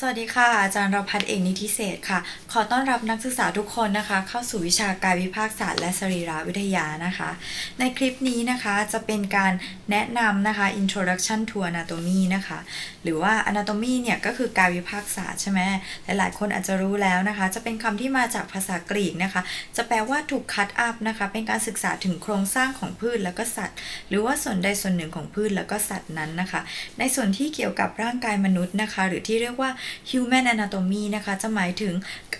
สวัสดีค่ะ อาจารย์รพัฒน์เอกนิติเศษค่ะ ขอต้อนรับนักศึกษาทุกคนนะคะ เข้าสู่วิชากายวิภาคศาสตร์และสรีรวิทยานะคะ ในคลิปนี้นะคะจะเป็นการแนะนำนะคะ introduction to anatomy นะคะ หรือว่า anatomy เนี่ยก็คือกายวิภาคศาสตร์ใช่ไหมหลายๆ คนอาจจะรู้แล้วนะคะ จะเป็นคำที่มาจากภาษากรีกนะคะ จะแปลว่าถูกคัดอัพนะคะ เป็นการศึกษาถึงโครงสร้างของพืชแล้วก็สัตว์ หรือว่าส่วนใดส่วนหนึ่งของพืชแล้วก็สัตว์นั้นนะคะ ในส่วนที่เกี่ยวกับร่างกายมนุษย์นะคะ หรือที่เรียกว่า human anatomy นะคะจะหมายถึง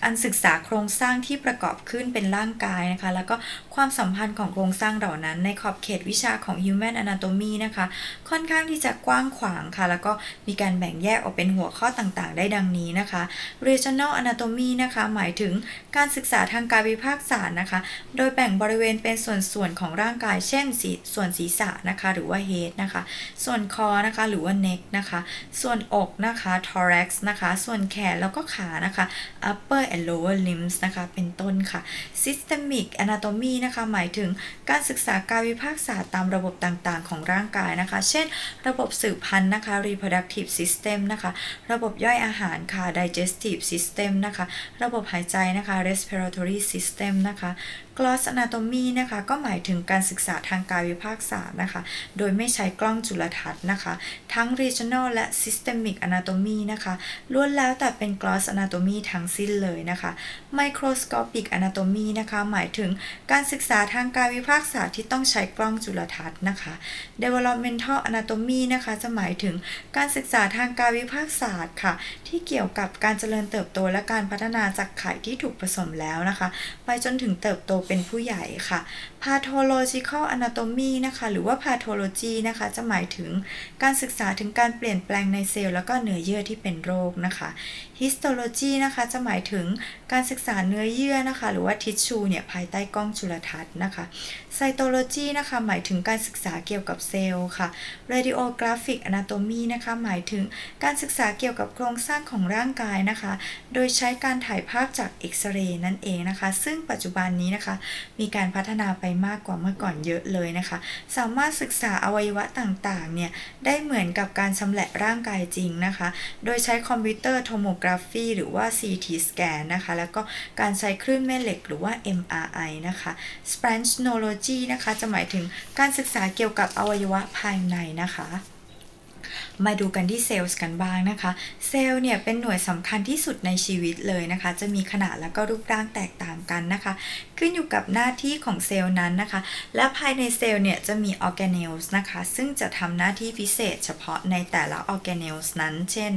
การศึกษาโครงสร้างที่ประกอบขึ้นเป็นร่างกายนะคะ แล้วก็ความสัมพันธ์ของโครงสร้างเหล่านั้นในขอบเขตวิชาของ human anatomy นะคะ ค่อนข้างที่จะกว้างขวางค่ะ แล้วก็มีการแบ่งแยกออกเป็นหัวข้อต่างๆ ได้ดังนี้นะคะ regional anatomy นะคะหมายถึงการศึกษาทางกายวิภาคศาสตร์นะคะ โดยแบ่งบริเวณเป็นส่วนๆของร่างกาย เช่นสีส่วนศีรษะนะคะ หรือว่า head นะคะ ส่วนคอนะคะ หรือว่า neck นะคะ ส่วนอกนะคะ thorax นะคะส่วนแขนแล้วก็ขานะคะ upper and lower limbs นะคะ เป็นต้นค่ะ systemic anatomy นะคะ หมายถึงการศึกษากายวิภาคศาสตร์ตามระบบต่างๆ ของร่างกายนะคะ เช่น ระบบสืบพันธุ์นะคะ reproductive system นะคะ ระบบย่อยอาหารค่ะ digestive system นะคะ ระบบหายใจนะคะ respiratory system นะคะ gloss anatomy นะคะก็หมายถึงการศึกษาทางกายวิภาคศาสตร์นะคะ โดยไม่ใช้กล้องจุลทรรศน์นะคะ ทั้ง regional และ systemic anatomy นะคะล้วนแล้วแต่เป็น gloss anatomy ทั้งสิ้นเลยนะคะ microscopic anatomy นะคะหมายถึงการศึกษาทางกายวิภาคศาสตร์ที่ต้องใช้กล้องจุลทรรศน์นะคะ developmental anatomy นะคะจะหมายถึงการศึกษาทางกายวิภาคศาสตร์ค่ะ ที่เกี่ยวกับการเจริญเติบโตและการพัฒนาจากไข่ที่ถูกผสมแล้วนะคะ ไปจนถึงเติบโตเป็นผู้ใหญ่ค่ะ pathological anatomy นะคะ หรือว่า pathology นะคะ จะหมายถึงการศึกษาถึงการเปลี่ยนแปลงในเซลล์แล้วก็เนื้อเยื่อที่เป็นโรคนะคะ histology นะคะจะหมายถึงการศึกษาเนื้อเยื่อนะคะ หรือว่า tissue เนี่ยภายใต้กล้องจุลทรรศน์นะคะ cytology นะคะหมายถึงการศึกษาเกี่ยวกับเซลล์ค่ะ radiographic anatomy นะคะหมายถึงการศึกษาเกี่ยวกับโครงสร้างของร่างกายนะคะ โดยใช้การถ่ายภาพจากเอ็กซเรย์นั่นเองนะคะ ซึ่งปัจจุบันนี้นะคะมีการพัฒนาไปมากกว่าเมื่อก่อนเยอะเลยนะคะ สามารถศึกษาอวัยวะต่างๆเนี่ยได้เหมือนกับการชำแหละร่างกายจริงนะคะ โดยใช้คอมพิวเตอร์โทโมกราฟีหรือว่า CT สแกนนะคะ แล้วก็การใช้คลื่นแม่เหล็กหรือว่า MRI นะคะ Spongenology นะคะ จะหมายถึงการศึกษาเกี่ยวกับอวัยวะภายในนะคะมาดูกันที่เซลล์กันบ้างนะคะ เซลล์เนี่ยเป็นหน่วยสำคัญที่สุดในชีวิตเลยนะคะ จะมีขนาดและก็รูปร่างแตกต่างกันนะคะ ขึ้นอยู่กับหน้าที่ของเซลล์นั้นนะคะ และภายในเซลล์เนี่ยจะมีออร์แกเนลส์นะคะ ซึ่งจะทำหน้าที่พิเศษเฉพาะในแต่ละออร์แกเนลส์นั้น เช่น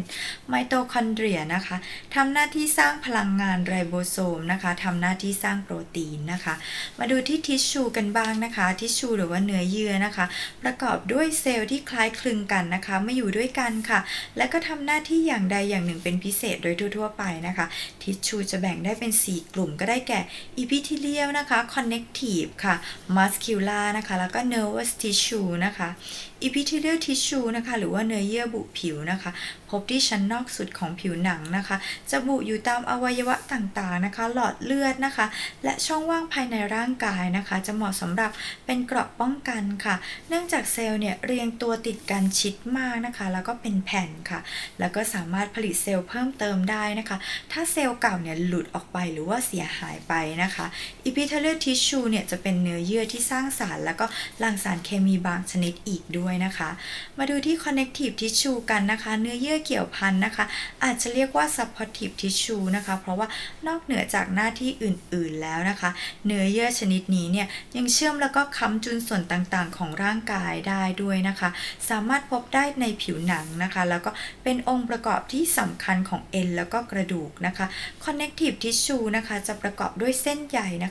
ไมโตคอนเดรียนะคะทำหน้าที่สร้างพลังงานไรโบโซมนะคะทำหน้าที่สร้างโปรตีนนะคะ มาดูที่ทิชชูกันบ้างนะคะ ทิชชูหรือว่าเนื้อเยื่อนะคะ ประกอบด้วยเซลล์ที่คล้ายคลึงกันนะคะไม่อยู่ด้วยกันค่ะ และก็ทำหน้าที่อย่างใดอย่างหนึ่งเป็นพิเศษโดยทั่วๆไปนะคะ ทิชชูจะแบ่งได้เป็น 4 กลุ่มก็ได้แก่ epithelial นะคะ connective ค่ะ muscular นะคะ แล้วก็ nervous tissue นะคะ epithelial tissue นะคะ หรือว่าเนื้อเยื่อบุผิวนะคะ พบที่ชั้นนอกสุดของผิวหนังนะคะ จะบุอยู่ตามอวัยวะต่างๆนะคะ หลอดเลือดนะคะ และช่องว่างภายในร่างกายนะคะ จะเหมาะสำหรับเป็นเกราะป้องกันค่ะ เนื่องจากเซลล์เนี่ยเรียงตัวติดกันชิดมากนะคะ แล้วก็เป็นแผ่นค่ะ แล้วก็สามารถผลิตเซลล์เพิ่มเติมได้นะคะ ถ้าเซลล์เก่าเนี่ยหลุดออกไปหรือว่าเสียหายไปนะคะ epithelial tissue เนี่ยจะเป็นเนื้อเยื่อที่สร้างสารแล้วก็หลั่งสารเคมีบางชนิดอีกด้วยนะคะ มาดูที่ connective tissue กันนะคะ เนื้อเยื่อเกี่ยวพันนะคะ อาจจะเรียกว่า supportive tissue นะคะ เพราะว่านอกเหนือจากหน้าที่อื่นๆแล้วนะคะ เนื้อเยื่อชนิดนี้เนี่ยยังเชื่อมแล้วก็ค้ำจุนส่วนต่างๆ ของร่างกายได้ด้วยนะคะ สามารถพบได้ในผิวหนังนะคะ แล้วก็เป็นองค์ประกอบที่สำคัญของเอ็นแล้วก็กระดูกนะคะ connective tissue นะคะจะประกอบด้วยเส้นใยนะคะ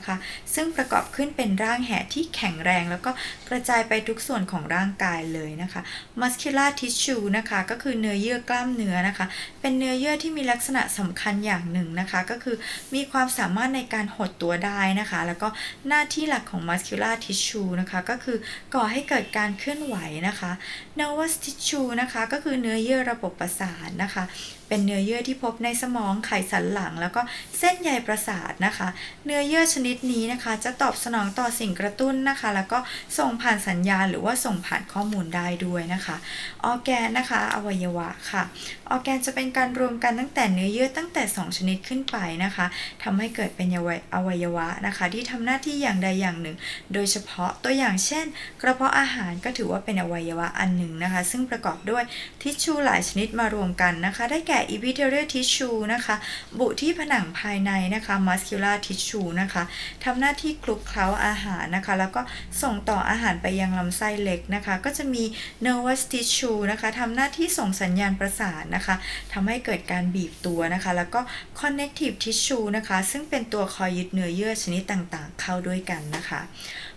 ซึ่งประกอบขึ้นเป็นร่างแหที่แข็งแรง แล้วก็กระจายไปทุกส่วนของร่างกายเลยนะคะ muscular tissue นะคะ ก็คือเนื้อเยื่อกล้ามเนื้อนะคะ เป็นเนื้อเยื่อที่มีลักษณะสำคัญอย่างหนึ่งนะคะ ก็คือมีความสามารถในการหดตัวได้นะคะ แล้วก็หน้าที่หลักของ muscular tissue นะคะ ก็คือก่อให้เกิดการเคลื่อนไหวนะคะ nervous tissue นะคะ ก็คือเนื้อเยื่อระบบประสาทนะคะ เป็นเนื้อเยื่อที่พบในสมองไขสันหลัง แล้วก็เส้นใยประสาทนะคะ เนื้อเยื่อชนิดนี้นะคะ จะตอบสนองต่อสิ่งกระตุ้นนะคะ แล้วก็ส่งผ่านสัญญาณหรือว่าส่งผ่านข้อมูลได้ด้วยนะคะออร์แกนนะคะ อวัยวะค่ะออร์แกนจะเป็นการรวมกันตั้งแต่เนื้อเยื่อตั้งแต่ 2 ชนิดขึ้นไปนะคะทำให้เกิดเป็นอวัยวะนะคะ ที่ทำหน้าที่อย่างใดอย่างหนึ่ง โดยเฉพาะตัวอย่างเช่น กระเพาะอาหารก็ถือว่าเป็นอวัยวะอันหนึ่งนะคะ ซึ่งประกอบด้วยทิชชูหลายชนิดมารวมกันนะคะ ได้แก่ epithelial tissue นะคะ บุที่ผนังภายในนะคะ muscular tissue นะคะทำหน้าที่คลุกเคล้าอาหารนะคะ แล้วก็ส่งต่ออาหารไปยังลำไส้เล็กนะคะ ก็จะมี nervous tissue นะคะทำหน้าที่ส่งสัญญาณประสาทนะคะทำให้เกิดการบีบตัวนะคะ แล้วก็ connective tissue นะคะ ซึ่งเป็นตัวคอยยึดเนื้อเยื่อชนิดต่างๆ เข้าด้วยกันนะคะ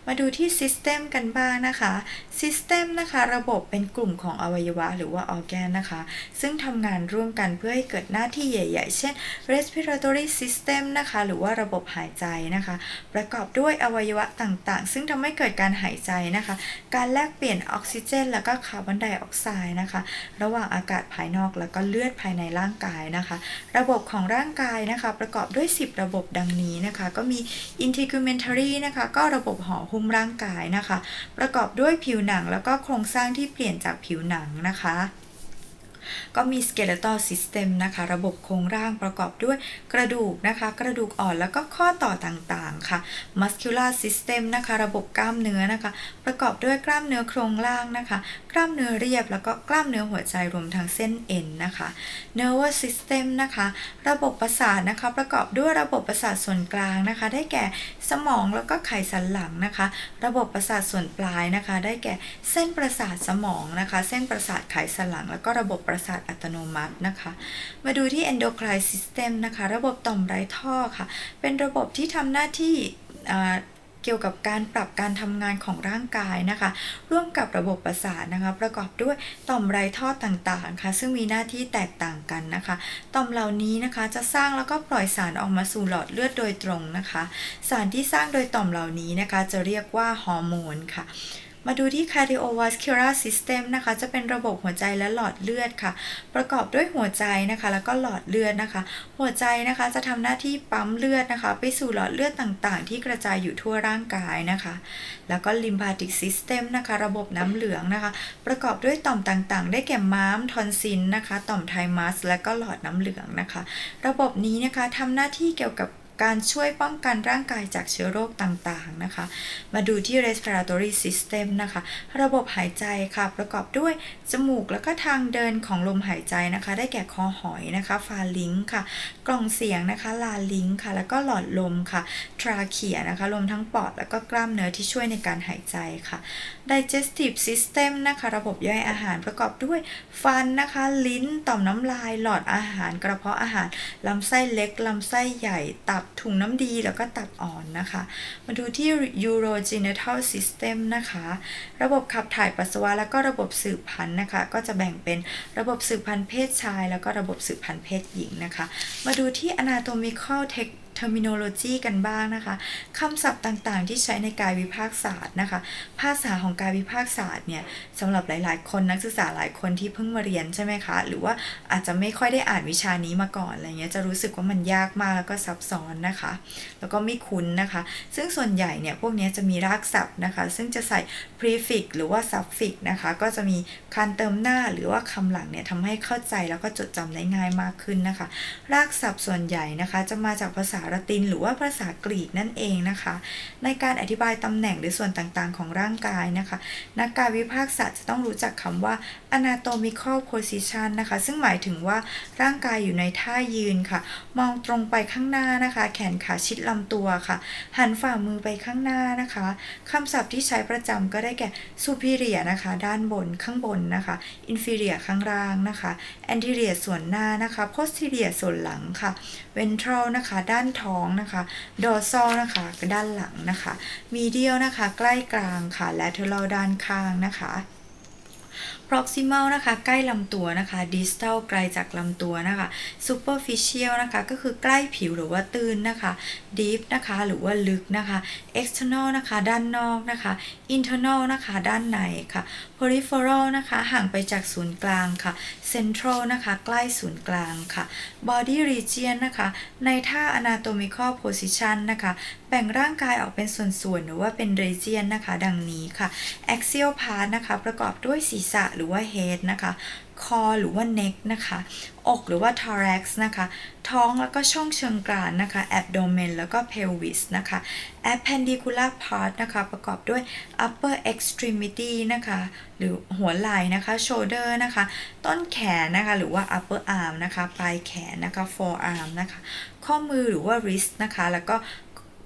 มาดูที่ system กันบ้างนะคะ system นะคะ ระบบเป็นกลุ่มของอวัยวะหรือว่า organ นะคะ ซึ่งทำงานร่วมกันเพื่อให้เกิดหน้าที่ใหญ่ ๆ เช่น respiratory system นะคะ หรือว่าระบบหายใจนะคะ ประกอบด้วยอวัยวะต่างๆ ซึ่งทำให้เกิดการหายใจนะคะ การแลกเปลี่ยนออกซิเจน แล้วก็คาร์บอนไดออกไซด์นะคะ ระหว่างอากาศภายนอกแล้วก็เลือดภายในร่างกายนะคะ ระบบของร่างกายนะคะ ประกอบด้วย 10 ระบบดังนี้นะคะ ก็มี integumentary นะคะ ก็ระบบห่อหุ้มร่างกายนะคะ ประกอบด้วยผิวหนังแล้วก็โครงสร้างที่เปลี่ยนจากผิวหนังนะคะ ก็มี skeletal system นะคะ ระบบโครงร่างประกอบด้วยกระดูกนะคะ กระดูกอ่อนแล้วก็ข้อต่อต่างๆค่ะ muscular system นะคะ ระบบกล้ามเนื้อนะคะ ประกอบด้วยกล้ามเนื้อโครงล่างนะคะ กล้ามเนื้อเรียบแล้วก็กล้ามเนื้อหัวใจรวมทั้งเส้นเอ็นนะคะ nervous system นะคะ ระบบประสาทนะคะ ประกอบด้วยระบบประสาทส่วนกลางนะคะ ได้แก่สมองแล้วก็ไขสันหลังนะคะ ระบบประสาทส่วนปลายนะคะ ได้แก่เส้นประสาทสมองนะคะ เส้นประสาทไขสันหลังแล้วก็ระบบประประสาทอัตโนมัตินะคะ มาดูที่ endocrine system นะคะ ระบบต่อมไร้ท่อค่ะ เป็นระบบที่ทำหน้าที่เกี่ยวกับการปรับการทำงานของร่างกายนะคะ ร่วมกับระบบประสาทนะคะ ประกอบด้วยต่อมไรท่อต่างๆค่ะ ซึ่งมีหน้าที่แตกต่างกันนะคะ ต่อมเหล่านี้นะคะจะสร้างแล้วก็ปล่อยสารออกมาสู่หลอดเลือดโดยตรงนะคะ สารที่สร้างโดยต่อมเหล่านี้นะคะ จะเรียกว่าฮอร์โมนค่ะ มาดูที่ cardiovascular system นะคะ จะเป็นระบบหัวใจและหลอดเลือดค่ะ ประกอบด้วยหัวใจนะคะ แล้วก็หลอดเลือดนะคะ หัวใจนะคะจะทำหน้าที่ปั๊มเลือดนะคะ ไปสู่หลอดเลือดต่างๆ ที่กระจายอยู่ทั่วร่างกายนะคะ แล้วก็ lymphatic system นะคะ ระบบน้ำเหลืองนะคะ ประกอบด้วยต่อมต่างๆ ได้แก่ม้าม ทอนซิลนะคะ ต่อมไทมัส และก็หลอดน้ำเหลืองนะคะ ระบบนี้นะคะทำหน้าที่เกี่ยวกับ การช่วยป้องกันร่างกายจากเชื้อโรคต่างๆนะคะ มาดูที่ respiratory system นะคะ ระบบหายใจค่ะ ประกอบด้วยจมูกแล้วก็ทางเดินของลมหายใจนะคะ ได้แก่คอหอยนะคะฟาลิงค่ะ กล่องเสียงนะคะลาลิงค่ะ แล้วก็หลอดลมค่ะทราเคียนะคะลมทั้งปอดแล้วก็กล้ามเนื้อที่ช่วยในการหายใจค่ะ digestive system นะคะ ระบบย่อยอาหารประกอบด้วยฟันนะคะ ลิ้น ต่อมน้ำลาย หลอดอาหาร กระเพาะอาหาร ลำไส้เล็ก ลำไส้ใหญ่ ตับ ถุงน้ำดี แล้วก็ตับอ่อนนะคะ มาดูที่ urogenital system นะคะ ระบบขับถ่ายปัสสาวะ แล้วก็ระบบสืบพันธุ์นะคะ ก็จะแบ่งเป็นระบบสืบพันธุ์เพศชาย แล้วก็ระบบสืบพันธุ์เพศหญิงนะคะ มาดูที่ anatomical tech terminology กันบ้างนะคะคำศัพท์ต่างๆ ที่ใช้ในกายวิภาคศาสตร์นะคะ ภาษาของกายวิภาคศาสตร์เนี่ยสำหรับหลาย ๆ คนนักศึกษาหลายคนที่เพิ่งมาเรียนใช่ไหมคะ หรือว่าอาจจะไม่ค่อยได้อ่านวิชานี้มาก่อนอะไรเงี้ยจะรู้สึกว่ามันยากมากแล้วก็ซับซ้อนนะคะ แล้วก็ไม่คุ้นนะคะ ซึ่งส่วนใหญ่เนี่ยพวกนี้จะมีรากศัพท์นะคะ ซึ่งจะใส่ prefix หรือว่า suffix นะคะ ก็จะมีการเติมหน้าหรือว่าคำหลังเนี่ยทำให้เข้าใจแล้วก็จดจำได้ง่ายมากขึ้นนะคะ รากศัพท์ส่วนใหญ่นะคะ จะมาจากภาษาละตินหรือว่าภาษากรีกนั่นเองนะคะ ในการอธิบายตำแหน่งหรือส่วนต่างๆ ของร่างกายนะคะ นักกายวิภาคศาสตร์จะต้องรู้จักคำว่า anatomical position นะคะ ซึ่งหมายถึงว่าร่างกายอยู่ในท่ายืนค่ะ มองตรงไปข้างหน้านะคะ แขนขาชิดลำตัวค่ะ หันฝ่ามือไปข้างหน้านะคะคำศัพท์ที่ใช้ประจำก็ได้แก่ superior นะคะ ด้านบนข้างบนนะคะ inferior ข้างล่างนะคะ anterior ส่วนหน้านะคะ posterior ส่วนหลังค่ะ ventral นะคะ ด้านท้องนะคะดอซอลนะคะด้านหลังนะคะมีเดียวนะคะ ใกล้กลางค่ะ lateral ด้านข้างนะคะ proximal นะคะ ใกล้ลำตัวนะคะ distal ไกลจากลำตัวนะคะ superficial นะคะ ก็คือใกล้ผิวหรือว่าตื้นนะคะ deep นะคะ หรือว่าลึกนะคะ external นะคะ ด้านนอกนะคะ internal นะคะ ด้านในค่ะ peripheral นะคะ ห่างไปจากศูนย์กลางค่ะ central นะคะ ใกล้ศูนย์กลางค่ะ body region นะคะ ในท่า anatomical position นะคะ บ่งร่างกายออกเป็นส่วนๆ หรือว่าเป็น region นะคะ ดังนี้ค่ะ axial part นะคะ ประกอบด้วยศีรษะหรือว่า head นะคะ คอหรือว่า neck นะคะ อกหรือว่า thorax นะคะ ท้องแล้วก็ช่องเชิงกรานนะคะ abdomen แล้วก็ pelvis นะคะ appendicular part นะคะ ประกอบด้วย upper extremity นะคะ หรือหัวไหล่นะคะ shoulder นะคะ ต้นแขนนะคะ หรือว่า upper arm นะคะ ปลายแขนนะคะ forearm นะคะ ข้อมือหรือว่า wrist นะคะ แล้วก็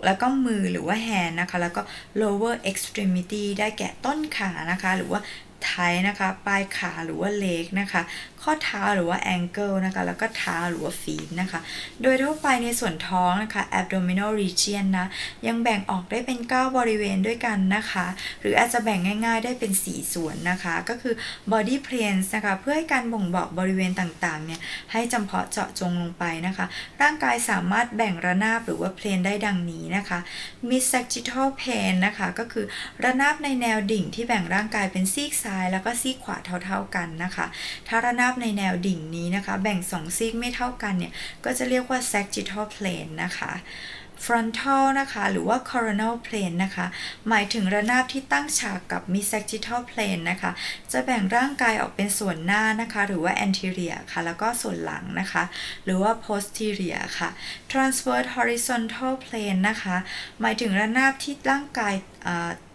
แล้วก็มือหรือว่า hand นะคะ แล้วก็ lower extremity ได้แก่ต้นขานะคะ หรือว่า thigh นะคะ ปลายขาหรือว่า leg นะคะ ข้อเท้าหรือว่า ankle นะคะ แล้วก็เท้าหรือว่า feet นะคะ โดยทั่วไปในส่วนท้องนะคะ abdominal region นะ ยังแบ่งออกได้เป็น 9 บริเวณด้วยกันนะคะ หรืออาจจะแบ่งง่ายๆได้เป็น 4 ส่วนนะคะ ก็คือ body planes นะคะ เพื่อให้การบ่งบอกบริเวณต่างๆ เนี่ย ให้จำเพาะเจาะจงลงไปนะคะ ร่างกายสามารถแบ่งระนาบหรือว่า plane ได้ดังนี้นะคะ mid sagittal plane นะคะ ก็คือระนาบในแนวดิ่งที่แบ่งร่างกายเป็นซีกซ้ายแล้วก็ซีกขวาเท่าๆกันนะคะ ถ้าระนาบในแนวดิ่งนี้นะคะ แบ่ง 2 ซีกไม่เท่ากันเนี่ย ก็จะเรียกว่า sagittal plane นะคะ frontal นะคะ หรือว่า coronal plane นะคะ หมายถึงระนาบที่ตั้งฉากกับ mid sagittal plane นะคะ จะแบ่งร่างกายออกเป็นส่วนหน้านะคะ หรือว่า anterior ค่ะ แล้วก็ส่วนหลังนะคะ หรือว่า posterior ค่ะ transverse horizontal plane นะคะ หมายถึงระนาบที่ร่างกาย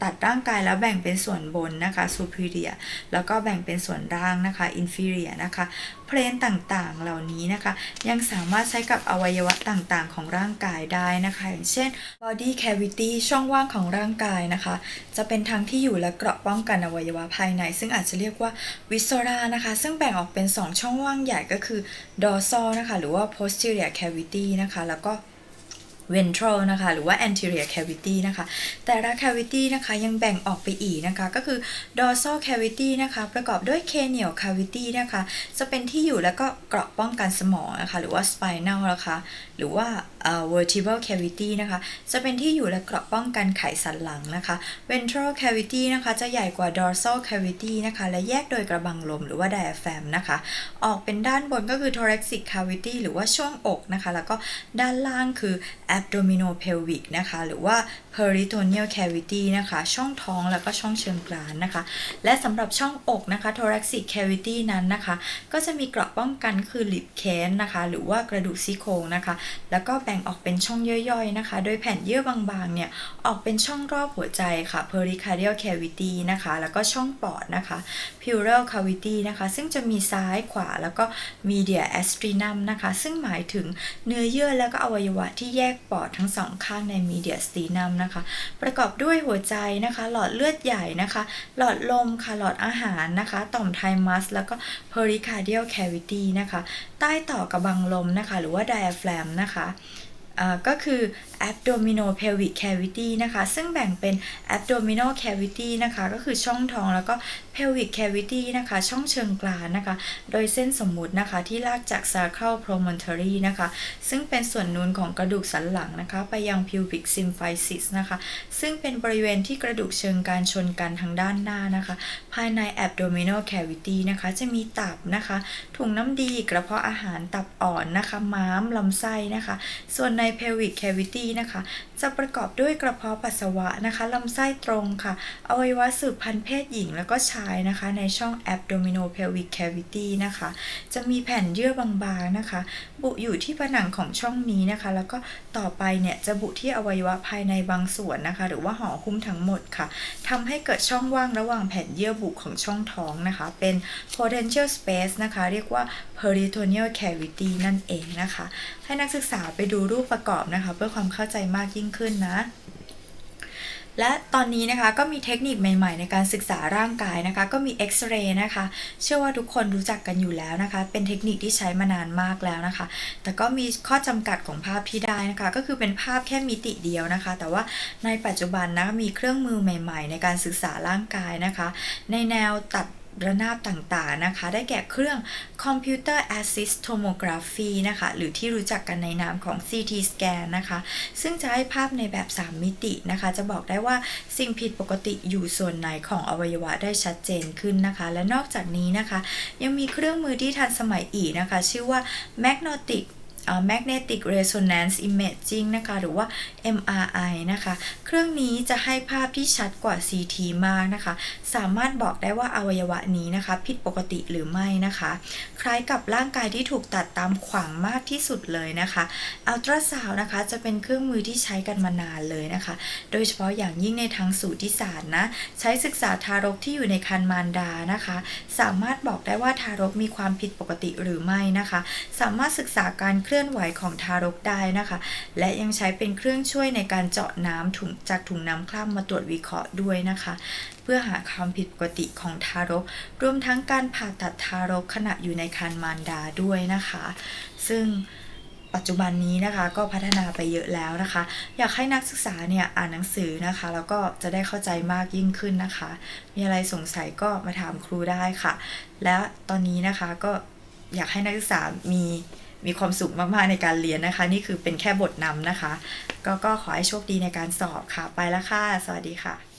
ตัดร่างกายแล้วแบ่งเป็นส่วนบนนะคะ superior แล้วก็แบ่งเป็นส่วนล่างนะคะ inferior นะคะ เพลนต่างๆเหล่านี้นะคะ ยังสามารถใช้กับอวัยวะต่างๆ ของร่างกายได้นะคะ อย่างเช่น body cavity ช่องว่างของร่างกายนะคะ จะเป็นทางที่อยู่และเกราะป้องกันอวัยวะภายใน ซึ่งอาจจะเรียกว่า viscera นะคะ ซึ่งแบ่งออกเป็น 2 ช่องว่างใหญ่ก็คือ dorsal นะคะ หรือว่า posterior cavity นะคะ แล้วก็ ventral นะคะ หรือว่า anterior cavity นะคะ แต่ละ cavity นะคะยังแบ่งออกไปอีกนะคะ ก็คือ dorsal cavity นะคะ ประกอบด้วย cranial cavity นะคะ จะเป็นที่อยู่แล้วก็เกราะป้องกันสมองนะคะ หรือว่า spinal นะคะ หรือว่า vertebral cavity นะคะ จะเป็นที่อยู่และเกราะป้องกันไขสันหลังนะคะ ventral cavity นะคะ จะใหญ่กว่า dorsal cavity นะคะ และแยกโดยกระบังลมหรือว่า diaphragm นะคะ ออกเป็นด้านบนก็คือ thoracic cavity หรือว่าช่วงอกนะคะ แล้วก็ด้านล่างคือ abdominal pelvic นะคะ หรือว่า peritoneal cavity นะคะ ช่องท้องแล้วก็ช่องเชิงกรานนะคะ และสำหรับช่องอกนะคะ thoracic cavity นั้นนะคะ ก็จะมีเกราะป้องกันคือ rib cage นะคะ หรือว่ากระดูกซี่โครงนะคะ แล้วก็แบ่งออกเป็นช่องย่อยๆนะคะ โดยแผ่นเยื่อบางๆเนี่ย ออกเป็นช่องรอบหัวใจค่ะ pericardial cavity นะคะ แล้วก็ช่องปอดนะคะ pleural cavity นะคะ ซึ่งจะมีซ้ายขวาแล้วก็ media astrinum นะคะ ซึ่งหมายถึงเนื้อเยื่อแล้วก็อวัยวะที่แยกปอดทั้งสองข้างใน media sternum นะคะประกอบด้วยหัวใจนะคะ หลอดเลือดใหญ่นะคะ หลอดลมค่ะ หลอดอาหารนะคะ ต่อมไทมัส แล้วก็ pericardial cavity นะคะ ใต้ต่อกระบังลมนะคะ หรือว่า diaphragm นะคะก็คือ abdominopelvic cavity นะคะ ซึ่งแบ่งเป็น abdominal cavity นะคะ ก็คือช่องท้องแล้วก็ pelvic cavity นะคะ ช่องเชิงกรานนะคะ โดยเส้นสมมุตินะคะ ที่ลากจาก sacral promontory นะคะ ซึ่งเป็นส่วนนูนของกระดูกสันหลังนะคะ ไปยัง pubic symphysis นะคะ ซึ่งเป็นบริเวณที่กระดูกเชิงการชนกันทางด้านหน้านะคะ ภายใน abdominal cavity นะคะ จะมีตับนะคะ ถุงน้ำดี กระเพาะอาหาร ตับอ่อนนะคะ ม้าม ลำไส้นะคะ ส่วนใน pelvic cavity นะคะ จะประกอบด้วยกระเพาะปัสสาวะนะคะลำไส้ตรงค่ะอวัยวะสืบพันธุ์เพศหญิงแล้วก็ชายนะคะ ในช่อง abdominopelvic cavity นะคะ จะมีแผ่นเยื่อบางๆนะคะ บุอยู่ที่ผนังของช่องนี้นะคะ แล้วก็ต่อไปเนี่ยจะบุที่อวัยวะภายในบางส่วนนะคะ หรือว่าห่อหุ้มทั้งหมดค่ะทำให้เกิดช่องว่างระหว่างแผ่นเยื่อบุของช่องท้องนะคะ เป็น potential space นะคะ เรียกว่า peritoneal cavity นั่นเองนะคะ ให้นักศึกษาไปดูรูปประกอบนะคะ เพื่อความเข้าใจมากยิ่งขึ้นนะ และตอนนี้นะคะก็มีเทคนิคใหม่ ๆ ในการศึกษาร่างกายนะคะ ก็มีเอ็กซเรย์นะคะ เชื่อว่าทุกคนรู้จักกันอยู่แล้วนะคะ เป็นเทคนิคที่ใช้มานานมากแล้วนะคะ แต่ก็มีข้อจำกัดของภาพที่ได้นะคะ ก็คือเป็นภาพแค่มิติเดียวนะคะ แต่ว่าในปัจจุบันนะมีเครื่องมือใหม่ ๆ ในการศึกษาร่างกายนะคะ ในแนวตัด ระนาบต่างๆนะคะ ได้แก่เครื่อง Computer Assist Tomography นะคะ หรือที่รู้จักกันในนามของ CT scan นะคะ ซึ่งจะให้ภาพในแบบ 3 มิตินะคะ จะบอกได้ว่าสิ่งผิดปกติอยู่ส่วนไหนของอวัยวะได้ชัดเจนขึ้นนะคะ และนอกจากนี้นะคะ ยังมีเครื่องมือที่ทันสมัยอีกนะคะ ชื่อว่า Magnetic magnetic resonance imaging นะคะ หรือว่า MRI นะคะ เครื่องนี้จะให้ภาพที่ชัดกว่า CT มากนะคะ สามารถบอกได้ว่าอวัยวะนี้นะคะ ผิดปกติหรือไม่นะคะ คล้ายกับร่างกายที่ถูกตัดตามขวางมากที่สุดเลยนะคะอัลตราซาวนะคะจะเป็นเครื่องมือที่ใช้กันมานานเลยนะคะ โดยเฉพาะอย่างยิ่งในทางสูติศาสตร์นะใช้ศึกษาทารกที่อยู่ในครรภ์มารดานะคะ สามารถบอกได้ว่าทารกมีความผิดปกติหรือไม่นะคะ สามารถศึกษาการเคลื่อนไหวของทารกได้นะคะ และยังใช้เป็นเครื่องช่วยในการเจาะน้ำถุงจากถุงน้ำคร่ำมาตรวจวิเคราะห์ด้วยนะคะ เพื่อหาความผิดปกติของทารก รวมทั้งการผ่าตัดทารกขณะอยู่ในครรภ์มารดาด้วยนะคะ ซึ่งปัจจุบันนี้นะคะก็พัฒนาไปเยอะแล้วนะคะ อยากให้นักศึกษาเนี่ยอ่านหนังสือนะคะ แล้วก็จะได้เข้าใจมากยิ่งขึ้นนะคะ มีอะไรสงสัยก็มาถามครูได้ค่ะ และตอนนี้นะคะก็อยากให้นักศึกษามี มีความสุขมากๆในการเรียนนะคะ นี่คือเป็นแค่บทนำนะคะ ก็ก็ขอให้โชคดีในการสอบค่ะ ไปแล้วค่ะ สวัสดีค่ะ